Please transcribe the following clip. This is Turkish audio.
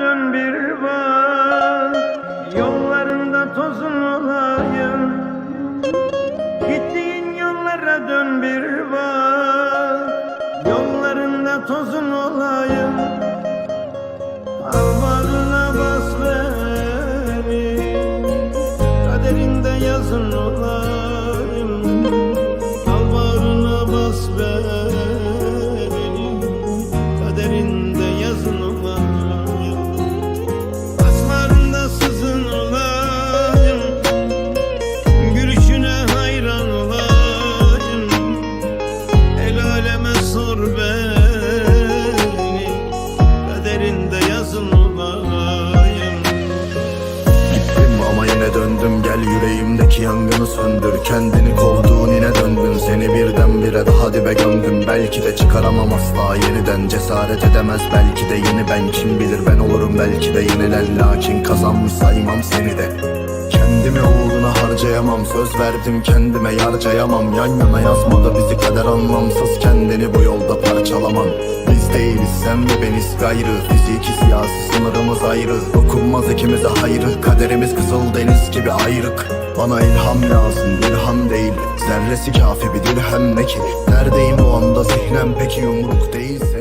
dön bir bak. Yollarında tozun olayım. Gittiğin yollara dön bir bak. Yollarında tozun olayım. Al yüreğimdeki yangını söndür Kendini kovduğun yine döndün. Seni birdenbire daha dibe gömdüm. Belki de çıkaramam asla yeniden Cesaret edemez. Belki de yeni ben Kim bilir ben olurum belki de yenilen Lakin kazanmış saymam seni de. Kendimi uğruna harcayamam Söz verdim kendime yarcayamam. Yan yana yazmadı bizi kader anlamsız Kendini bu yolda parçalaman Biz değiliz sen ve beniz gayrı. Fiziki siyasi sınırımız ayrı. Dokunmaz ikimize hayrı. Kaderimiz kızıl deniz gibi ayrık Bana ilham lazım ilham değil. Zerresi kafi bir dirhem ne ki? Neredeyim o anda? Zihnem peki yumruk değilse